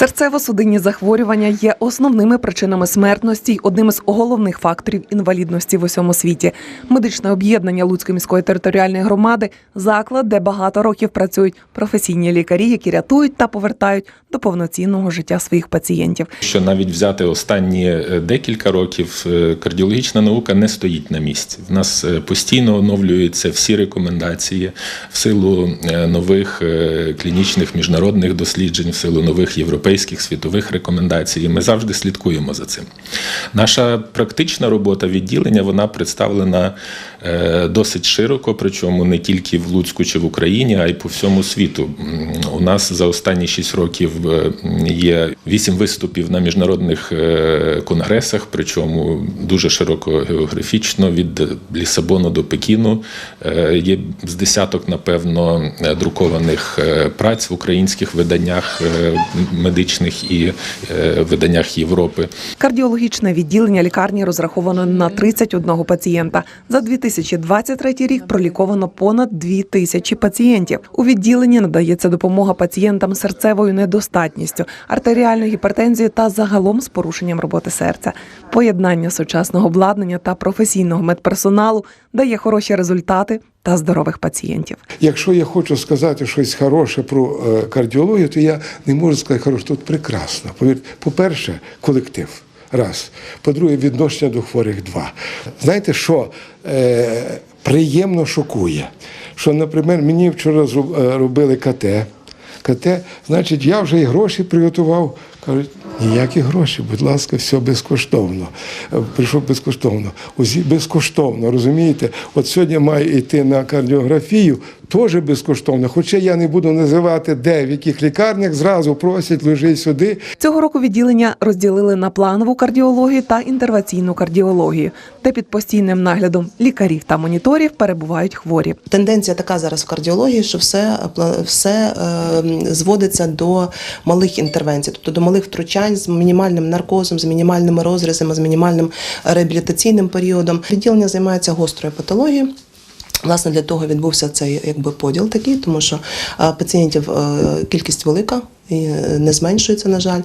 Серцево-судинні захворювання є основними причинами смертності й одним із головних факторів інвалідності в усьому світі. Медичне об'єднання Луцької міської територіальної громади заклад, де багато років працюють професійні лікарі, які рятують та повертають до повноцінного життя своїх пацієнтів. Що навіть взяти останні е, декілька років, е, кардіологічна наука не стоїть на місці. В нас е, постійно оновлюються всі рекомендації в силу нових клінічних міжнародних досліджень, в силу нових європейських світових рекомендацій. І Ми завжди слідкуємо за цим. Наша практична робота відділення вона представлена е, досить широко, причому не тільки в Луцьку чи в Україні, а й по всьому світу. У нас за останні 6 років е, є 8 виступів на міжнародних е, конгресах, причому дуже широко географічно від Лісабону до Пекіну. Є з десяток, напевно, друкованих праць в українських виданнях е, медичних і е, виданнях Європи. Кардіологічне відділення лікарні розраховано на 31 пацієнта. За 2023 рік проліковано понад 2 тисячі пацієнтів. У відділенні надається допомога пацієнтам серцевою недостатністю, артеріальною гіпертензією та загалом з порушенням роботи серця. Поєднання сучасного обладнання та професійного медперсоналу дає хороші результати та здорових пацієнтів. Якщо я хочу сказати щось хороше про е, кардіологію, то я не можу сказати хороше, тут прекрасно. По-перше, колектив. Раз. По-друге, відношення до хворих два. Знаєте, що е, приємно шокує? Що, наприклад, мені вчора е, робили КТ. КТ, значить, я вже і гроші приготував. Кажуть, ніякі гроші, будь ласка, все безкоштовно. Е, Прийшов безкоштовно. Безкоштовно, розумієте? От сьогодні маю йти на кардіографію, теж безкоштовно. Хоча я не буду називати де, в яких лікарнях, зразу просять, лежи сюди. Цього року відділення розділили на планову кардіологію та інтервенційну кардіологію, де під постійним наглядом лікарів та моніторів перебувають хворі. Тенденція така зараз в кардіології, що все, все е, зводиться до малих інтервенцій, тобто до малих втручань з мінімальним наркозом, з мінімальними розрізами, з мінімальним реабілітаційним періодом. Відділення займається гострою патологією. Власне, для того відбувся цей якби поділ такий, тому що е, пацієнтів е, кількість велика і е, не зменшується, на жаль.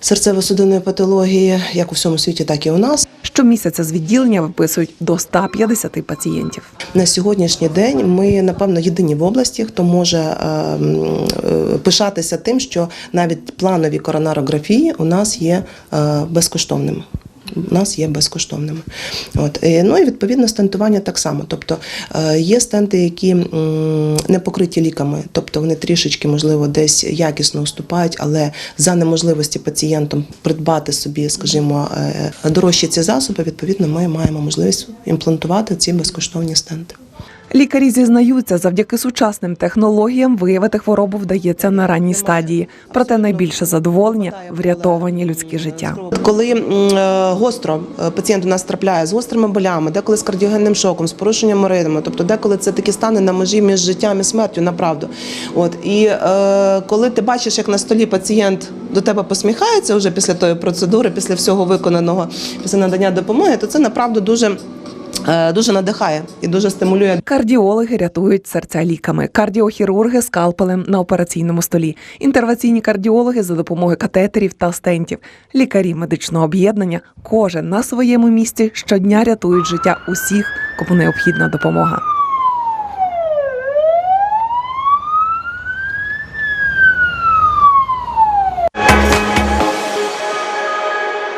Серцево-судинної патології, як у всьому світі, так і у нас. Щомісяця з відділення виписують до 150 пацієнтів. На сьогоднішній день ми, напевно, єдині в області, хто може е, е, пишатися тим, що навіть планові коронарографії у нас є е, безкоштовними. У нас є безкоштовними. От. Е, Ну і відповідно стентування так само. Тобто е, є стенти, які не покриті ліками, тобто вони трішечки, можливо, десь якісно уступають, але за неможливості пацієнтам придбати собі, скажімо, е, дорожчі ці засоби, відповідно, ми маємо можливість імплантувати ці безкоштовні стенти. Лікарі зізнаються, завдяки сучасним технологіям виявити хворобу вдається на ранній стадії. Проте найбільше задоволення врятовані людські життя. Коли е, гостро е, пацієнт у нас трапляє з гострими болями, деколи з кардіогенним шоком, з порушенням ритму, тобто деколи це такі стани на межі між життям і смертю, направду. От і е, коли ти бачиш, як на столі пацієнт до тебе посміхається вже після тої процедури, після всього виконаного, після надання допомоги, то це направду дуже. Е, Дуже надихає і дуже стимулює Кардіологи рятують серця ліками, кардіохірурги скалпелем на операційному столі, інтервенційні кардіологи за допомогою катетерів та стентів, лікарі медичного об'єднання. Кожен на своєму місці щодня рятують життя усіх, кому необхідна допомога.